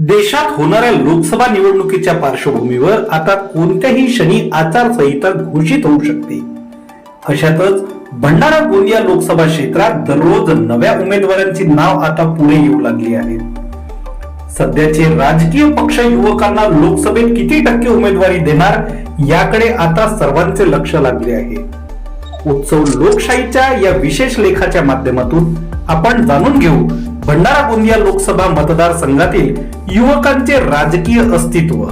देशात होणाऱ्या लोकसभा निवडणुकीच्या पार्श्वभूमीवर आता कोणत्याही क्षणी आचारसंहिता घोषित होऊ शकते. अशातच भंडारा गोंदिया लोकसभा क्षेत्रात दररोज नव्या उमेदवारांची नाव आता पुढे येऊ लागली आहेत सध्याचे राजकीय पक्ष युवकांना लोकसभेत किती टक्के उमेदवारी देणार याकडे आता सर्वांचे लक्ष लागले आहे. उत्सव लोकशाहीच्या या विशेष लेखाच्या माध्यमातून आपण जाणून घेऊ भंडारा गोंदिया लोकसभा मतदारसंघातील युवकांचे राजकीय अस्तित्व.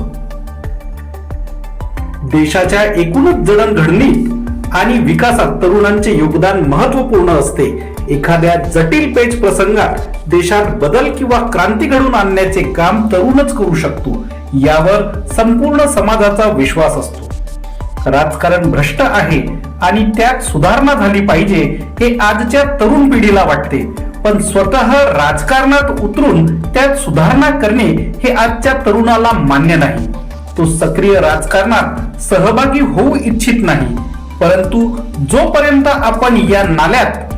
देशाच्या एकूणच जडणघडणीत आणि विकासात तरुणांचे योगदान महत्त्वपूर्ण असते. एखाद्या जटिल पेच प्रसंगात देशात बदल किंवा क्रांती घडून आणण्याचे काम तरुणच करू शकतो यावर संपूर्ण समाजाचा विश्वास असतो. राजकारण भ्रष्ट आहे आणि त्यात सुधारणा झाली पाहिजे हे आजच्या तरुण पिढीला वाटते. पण स्वतः राजकारणात उतरून त्यात सुधारणा करणे हे आजच्या तरुणाला मान्य नाही. तो सक्रिय राजकारणात सहभागी होऊ इच्छित नाही. परंतु जोपर्यंत आपण या नाल्यात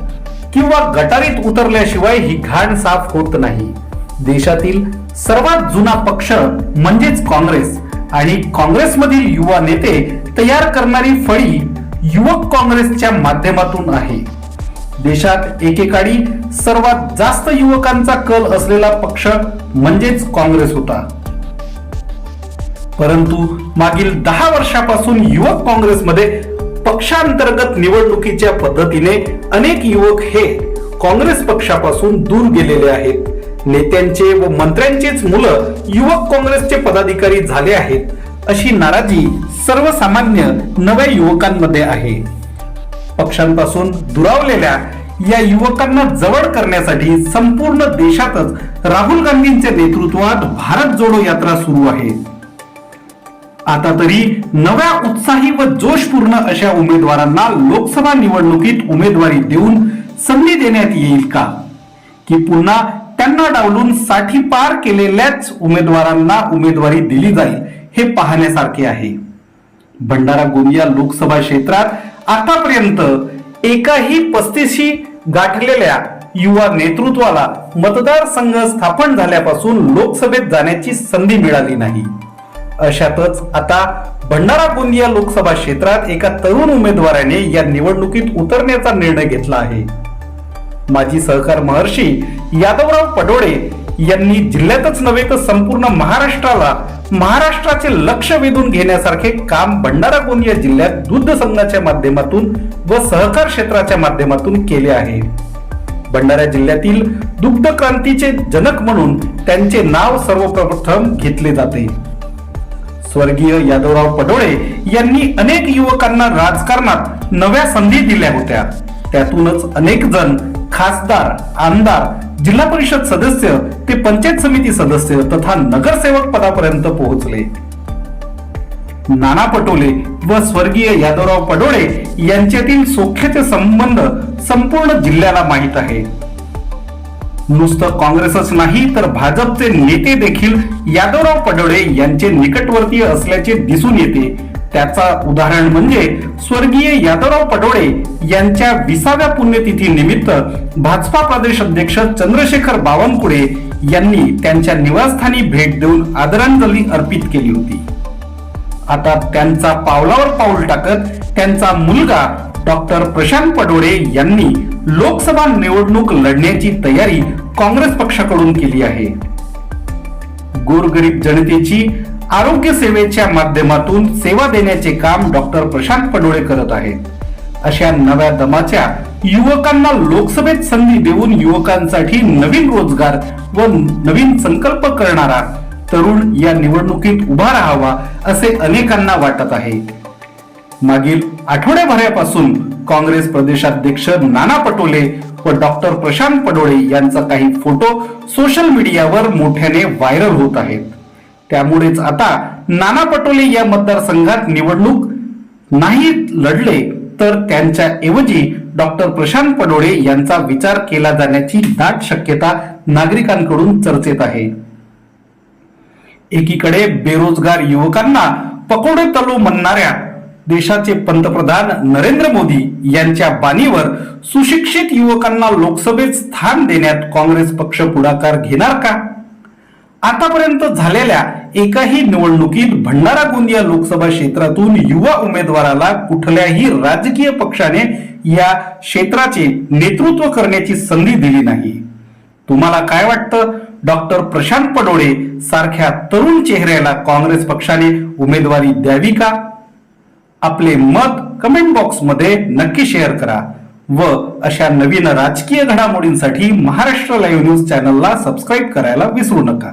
किंवा गटारीत उतरल्याशिवाय ही घाण साफ होत नाही. देशातील सर्वात जुना पक्ष म्हणजेच काँग्रेस आणि काँग्रेसमधील युवा नेते तयार करणारी फळी युवक काँग्रेसच्या माध्यमातून आहे. देशात एकेकाळी सर्वात जास्त युवकांचा कल असलेला पक्ष म्हणजेच काँग्रेस होता. परंतु मागील दहा वर्षापासून युवक काँग्रेसमध्ये पक्षांतर्गत निवडणुकीच्या पद्धतीने अनेक युवक हे काँग्रेस पक्षापासून दूर गेलेले आहेत. नेत्यांचे व मंत्र्यांचेच मुलं युवक काँग्रेसचे पदाधिकारी झाले आहेत अशी नाराजी सर्वसामान्य नव्या युवकांमध्ये आहे. पक्षांपासून दुरावलेल्या या युवकांना जवळ करण्यासाठी संपूर्ण देशातच राहुल गांधींच्या नेतृत्वात भारत जोडो यात्रा सुरू आहे. आता तरी नव्या उत्साही व जोशपूर्ण अशा उमेदवारांना लोकसभा निवडणुकीत उमेदवारी देऊन संधी देण्यात येईल का? की पुन्हा त्यांना डावलून साठी पार केलेल्याच उमेदवारांना उमेदवारी दिली जाईल हे पाहण्यासारखे आहे. भंडारा गोंदिया लोकसभा क्षेत्रात आतापर्यंत एकाही पस्तीशी गाठलेल्या युवा नेतृत्वाला मतदारसंघ स्थापन झाल्यापासून लोकसभेत जाण्याची संधी मिळाली नाही. अशातच आता भंडारा गोंदिया लोकसभा क्षेत्रात एका तरुण उमेदवाराने या निवडणुकीत उतरण्याचा निर्णय घेतला आहे. माजी सहकार महर्षी यादवराव पडोळे यांनी जिल्ह्यातच नव्हे तर संपूर्ण महाराष्ट्राला महाराष्ट्राचे लक्ष वेधून घेण्यासारखे काम भंडारा गोंदिया जिल्ह्यात दूध संघाच्या माध्यमातून व सहकार क्षेत्राच्या माध्यमातून केले आहे. भंडारा जिल्ह्यातील दुग्ध क्रांतीचे जनक म्हणून त्यांचे नाव सर्वप्रथम घेतले जाते. स्वर्गीय यादवराव पडोळे यांनी अनेक युवकांना राजकारणात नव्या संधी दिल्या होत्या. त्यातूनच अनेक जण खासदार आमदार जिल्हा परिषद सदस्य ते पंचायत समिती सदस्य तथा नगरसेवक पदापर्यंत पोहोचले. नाना पटोले व स्वर्गीय यादवराव पडोळे यांच्यातील सोख्याचे संबंध संपूर्ण जिल्ह्याला माहीत आहे. नुसतं काँग्रेसच नाही तर भाजपचे नेते देखील यादवराव पडोळे यांचे निकटवर्तीय असल्याचे दिसून येते. त्याचा उदाहरण म्हणजे स्वर्गीय यादवराव पडोळे यांच्या विसाव्या पुण्यतिथी निमित्त भाजपा प्रदेश अध्यक्ष चंद्रशेखर बावनकुळे यांनी त्यांच्या निवासस्थानी भेट देऊन आदरांजली अर्पित केली होती. आता त्यांचा पावलावर पाऊल टाकत त्यांचा मुलगा डॉक्टर प्रशांत पडोळे यांनी लोकसभा निवडणूक लढण्याची तयारी काँग्रेस पक्षाकडून केली आहे. गोरगरीब जनतेची आरोग्य सेवेच्या माध्यमातून सेवा देण्याचे काम डॉक्टर प्रशांत पडोळे करत आहेत. अशा नव्या दमाच्या युवकांना लोकसभेत संधी देऊन युवकांसाठी नवीन रोजगार व नवीन संकल्प करणारा तरुण या निवडणुकीत उभा राहावा असे अनेकांना वाटत आहे. मागील आठवड्याभरापासून काँग्रेस प्रदेशाध्यक्ष नाना पटोले व डॉक्टर प्रशांत पडोळे यांचा काही फोटो सोशल मीडियावर मोठ्याने व्हायरल होत आहेत. त्यामुळेच आता नाना पटोले या मतदारसंघात निवडणूक नाही लढले तर त्यांच्या ऐवजी डॉक्टर प्रशांत पडोळे यांचा विचार केला जाण्याची दाट शक्यता नागरिकांकडून चर्चेत आहे. एकीकडे बेरोजगार युवकांना पकोडे तलू म्हणणाऱ्या देशाचे पंतप्रधान नरेंद्र मोदी यांच्या बाणीवर सुशिक्षित युवकांना लोकसभेत स्थान देण्यात काँग्रेस पक्ष पुढाकार घेणार का? आतापर्यंत झालेल्या एकाही निवडणुकीत भंडारा गोंदिया लोकसभा क्षेत्रातून युवा उमेदवाराला कुठल्याही राजकीय पक्षाने या क्षेत्राचे नेतृत्व करण्याची संधी दिली नाही. तुम्हाला काय वाटतं? डॉक्टर प्रशांत पडोळे सारख्या तरुण चेहऱ्याला काँग्रेस पक्षाने उमेदवारी द्यावी का? आपले मत कमेंट बॉक्समध्ये नक्की शेअर करा व अशा नवीन राजकीय घडामोडींसाठी महाराष्ट्र लाईव्ह न्यूज चॅनलला सबस्क्राईब करायला विसरू नका.